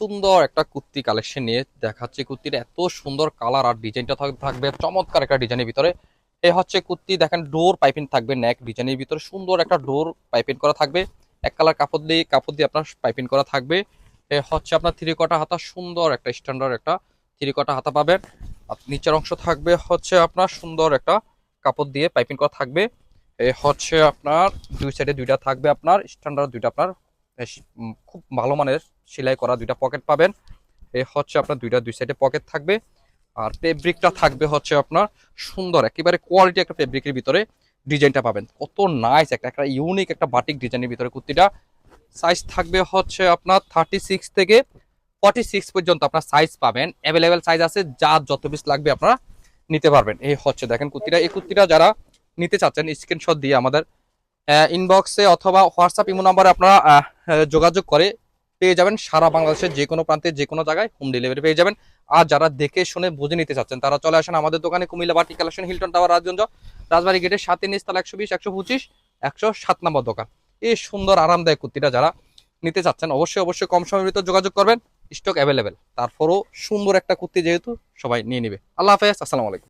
সুন্দর একটা কুর্তি কালেকশন নিয়ে দেখাচ্ছি। কুর্তির এত সুন্দর কালার আর ডিজাইনটা থাকবে, চমৎকার একটা ডিজাইনের ভিতরে। এ হচ্ছে কুর্তি, দেখেন ডোর পাইপিং থাকবে নেক ডিজাইনের ভিতরে। সুন্দর একটা ডোর পাইপিং করা থাকবে। এক কালার কাপড় দিয়ে কাপড় দিয়ে আপনার পাইপিং করা থাকবে। এ হচ্ছে আপনার থ্রি কটা হাতা, সুন্দর একটা স্ট্যান্ডার্ড একটা থ্রি কটা হাতা পাবেন। নিচের অংশ থাকবে হচ্ছে আপনার সুন্দর একটা কাপড় দিয়ে পাইপিং করা থাকবে। এ হচ্ছে আপনার দুই সাইডে দুইটা থাকবে আপনার স্ট্যান্ডার্ড দুইটা আপনার খুব ভালো মানের সেলাই করা দুইটা পকেট পাবেন। এ, হচ্ছে আপনার দুইটা, দুই সাইডে পকেট থাকবে। আর ফেব্রিকটা থাকবে হচ্ছে আপনার সুন্দর, একেবারে কোয়ালিটি একটা ফেব্রিকের ভিতরে ডিজাইনটা পাবেন। কত নাইস একটা একটা ইউনিক একটা বাটিক ডিজাইনের ভিতরে কুর্তিটা। সাইজ থাকবে হচ্ছে আপনার থার্টি সিক্স থেকে ফর্টি সিক্স পর্যন্ত আপনার সাইজ পাবেন। অ্যাভেলেবেল সাইজ আছে, যার যত পিস লাগবে আপনারা নিতে পারবেন। এই হচ্ছে দেখেন কুর্তিটা। এই কুর্তিটা যারা নিতে চাচ্ছেন স্ক্রিনশট দিয়ে আমাদের ইনবক্সে অথবা হোয়াটসঅ্যাপ ইমো নাম্বারে আপনারা যোগাযোগ করে পেয়ে যাবেন। সারা বাংলাদেশের যে কোনো প্রান্তে, যে কোনো জায়গায় হোম ডেলিভারি পেয়ে যাবেন। আর যারা দেখে শুনে বুঝে নিতে চাচ্ছেন, তারা চলে আসেন আমাদের দোকানে, Comilla Bati collection Hilton tower Rajganj, Rajbari গেটের সাথে নিস্তাল একশো বিশ, একশো পঁচিশ, একশো সাত নম্বর দোকান। এই সুন্দর, আরামদায়ক কুর্তিটা যারা নিতে চাচ্ছেন, অবশ্যই অবশ্যই কম সময়ের ভিতর যোগাযোগ করবেন। স্টক অ্যাভেলেবেল তারপরও সুন্দর একটা কুর্তি যেহেতু সবাই নিয়ে নিবে। আল্লাহ হাফেজ, আসসালামু আলাইকুম।